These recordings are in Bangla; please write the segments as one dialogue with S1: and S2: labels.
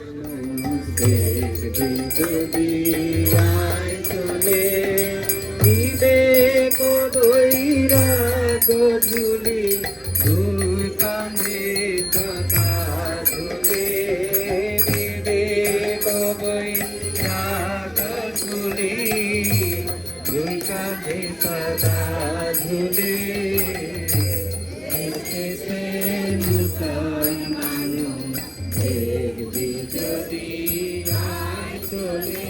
S1: Thank you. 就是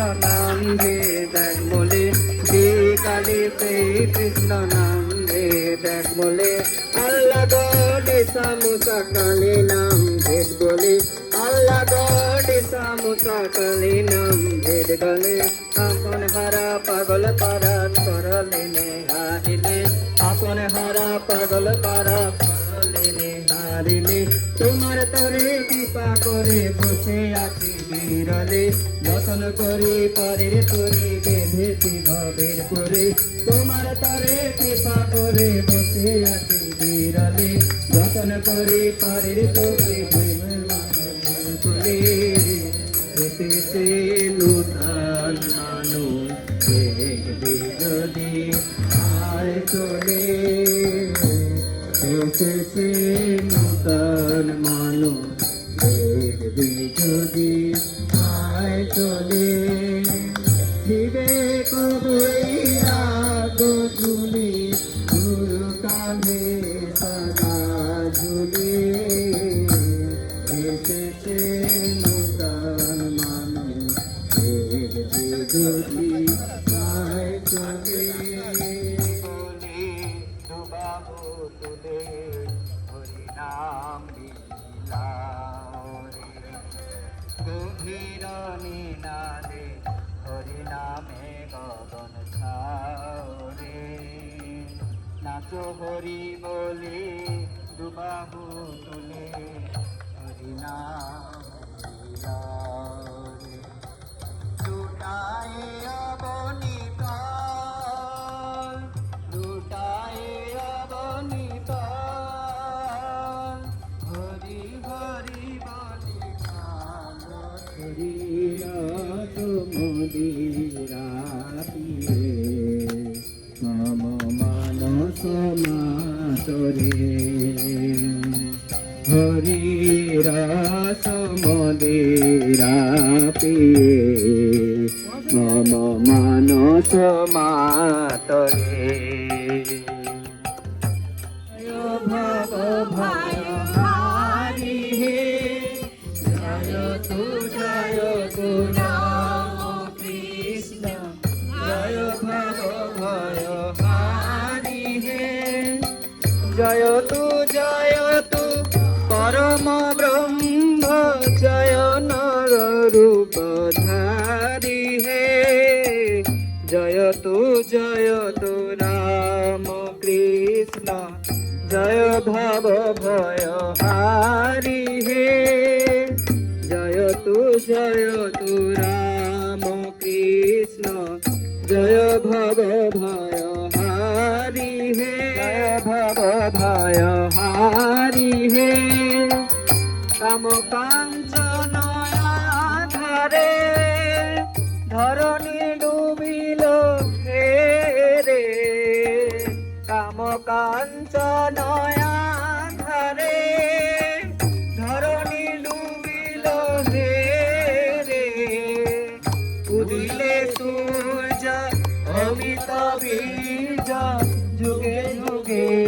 S1: কৃষ্ণ নাম রে দেখ বলে, যে কালে সেই কৃষ্ণ নাম রে দেখ বলে, আল্লাহ গড়ে সামু সকালে নাম ভেদ বলে, আল্লাহ গড়ে সামু সকালে নাম ভেদ বলে, আপন হারা পাগল পারা করলে নেহারিলে, আপন হারা পাগল পারা করলে নেহারিলে, তোমার তরে কৃপা করে বসে আছি। বিরলে যতন করে পরে তরে বেঁধেছি ভবের করে তোমার তরে কৃপা করে বসে আছি বিরলে যতন করে পরে তরে Thank you. ভব ভয় হারি হে ভব ভয় হারি হে কাম কাম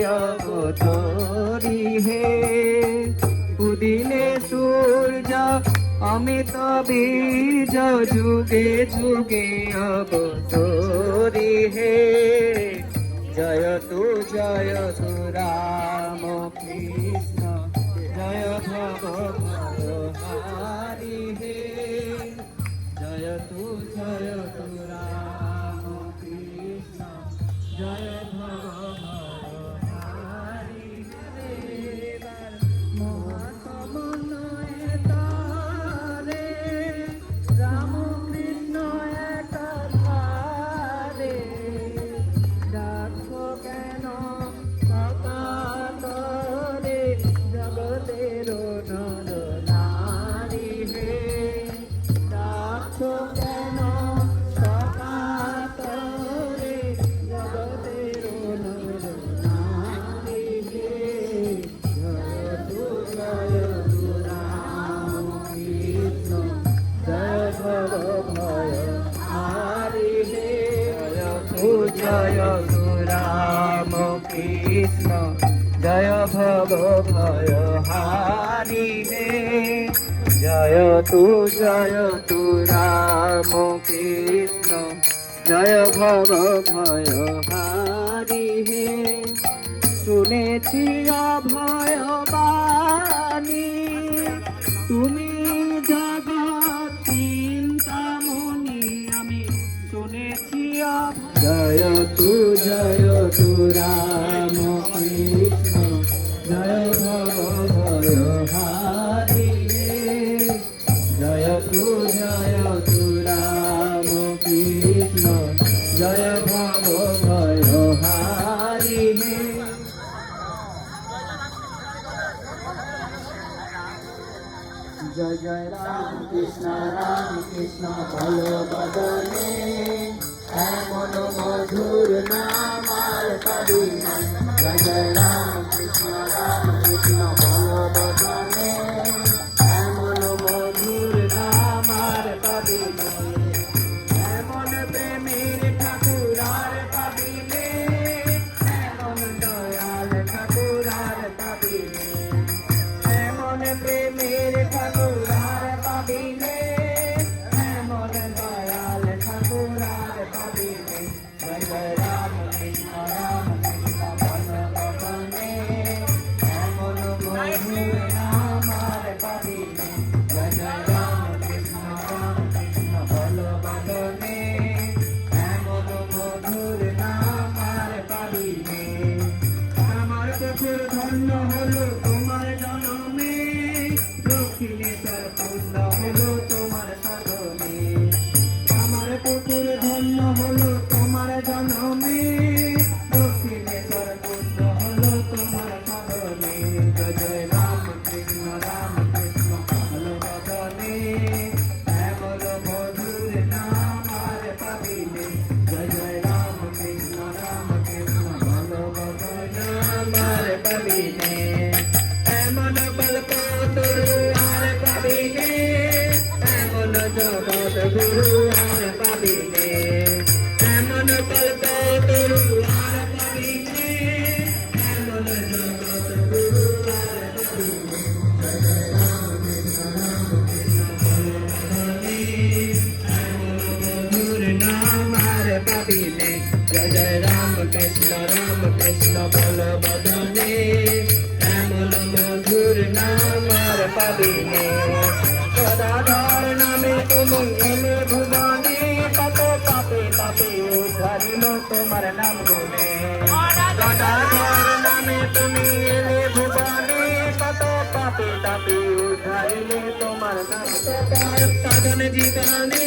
S1: অবতরি হে। উদিলে সূর্য, অমিত বীজ, যুগে যুগে অবতরি হে। জয় তু জয় তু, রাম কৃষ্ণ, জয় ভব হারি হে। জয় তু জয় তু, রাম কৃষ্ণ, জয় জয় রাম কৃষ্ণ, জয় ভব ভয় হারি হে জয় তু জয় তু রাম কৃষ্ণ, জয় ভব ভয় হারি হে শুনেছি অভয় বাণী, তুমি জয় তু জয় তু রাম কৃষ্ণ, জয় ভব, ভয় হারি। জয় তু জয় তু রাম কৃষ্ণ, জয় ভব, ভয় হারি জয় জয় রাম কৃষ্ণ রাম কৃষ্ণ, বল বদনে আর পাবি না। জয় পাবিনে, এমন জগৎ গুরু আর পাবিনে, এমন কল্প তরু আর পাবিনে, এমন জগৎ গুরু আর পাবিনে। পাবিনে জয় জয় রাম কৃষ্ণ রাম কৃষ্ণ, বল উদ্ধারিল তোমার নাম গুনে সদাধর নামে তুমি এলে ভুবনে কত পাপে তাপে উদ্ধারিলে তোমার নাম সাধন জীবনে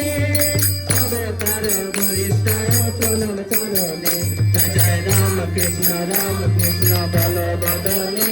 S1: তবে তার বরিষ্ঠ প্রণাম চরণে জয় জয় রাম কৃষ্ণ রাম কৃষ্ণ বল বদনে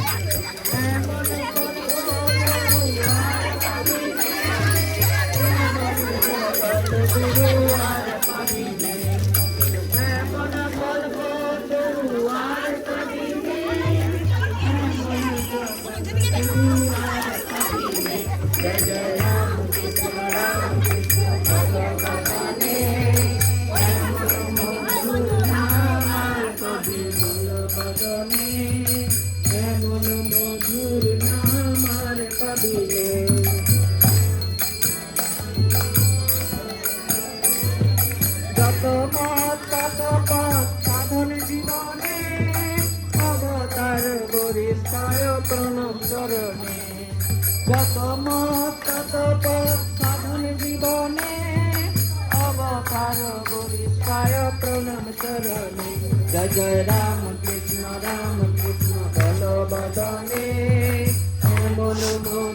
S1: à, hôm nay দিলে যত মত তত পথ সাধন জীবনে অবতার গরিষ্ঠায় প্রণব চরণে যত মত তত পথ সাধন জীবনে অবতার গরিষ্ঠায় প্রণব চরণে জয় জয় রাম কৃষ্ণ রাম কৃষ্ণ, বল বদনে বলো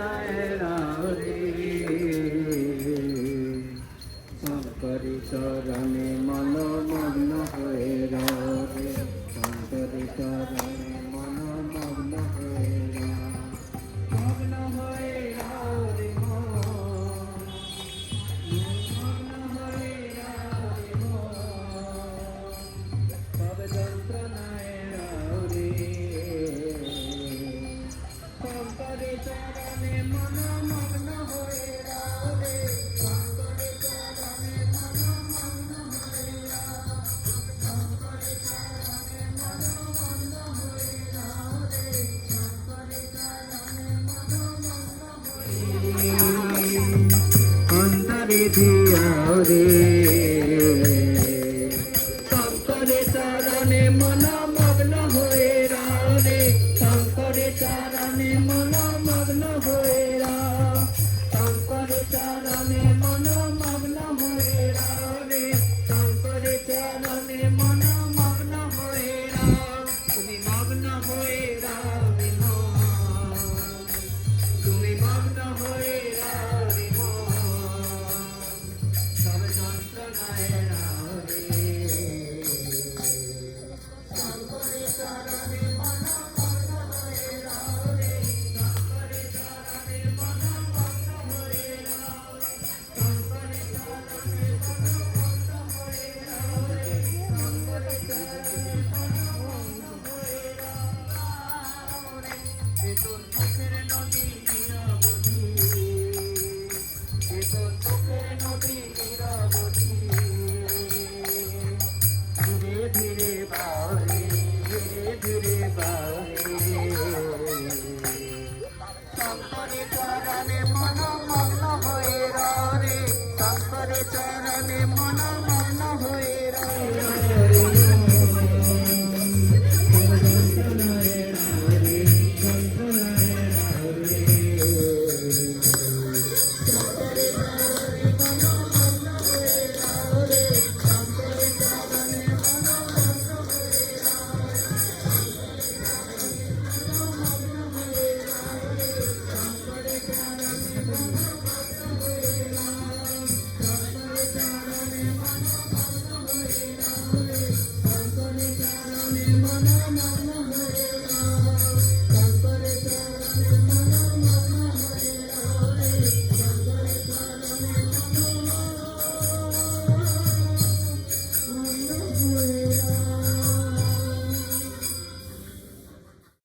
S1: নয়না রে পরি হরে